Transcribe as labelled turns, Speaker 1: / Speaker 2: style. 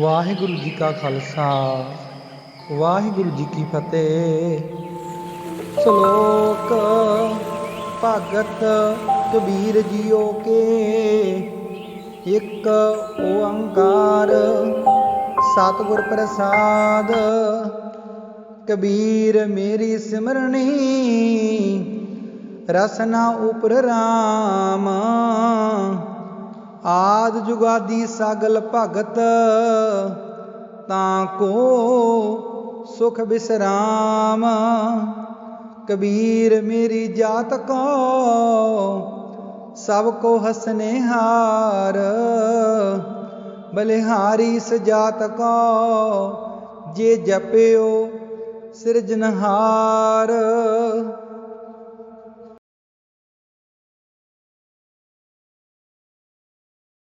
Speaker 1: ਵਾਹਿਗੁਰੂ ਜੀ ਕਾ ਖਾਲਸਾ, ਵਾਹਿਗੁਰੂ ਜੀ ਕੀ ਫਤਿਹ। ਸ਼ਲੋਕ ਭਗਤ ਕਬੀਰ ਜੀਓ ਕੇ, ਇੱਕ ਓੰਕਾਰ ਸਤਿਗੁਰ ਪ੍ਰਸਾਦ। ਕਬੀਰ ਮੇਰੀ ਸਿਮਰਣੀ ਰਸਨਾ ਉਪਰ ਰਾਮ। ਆਦ ਜੁਗਾਦੀ ਸਗਲ ਭਗਤ, ਤਾਂ ਕੋ ਸੁਖ ਬਿਸਰਾਮ। ਕਬੀਰ ਮੇਰੀ ਜਾਤ ਕੋ, ਸਭ ਕੋ ਹਸਨੇ ਹਾਰ ਬਲਿਹਾਰੀ ਸਜਾਤ ਕੋ, ਜੇ ਜਪਿਓ ਸਿਰਜਨਹਾਰ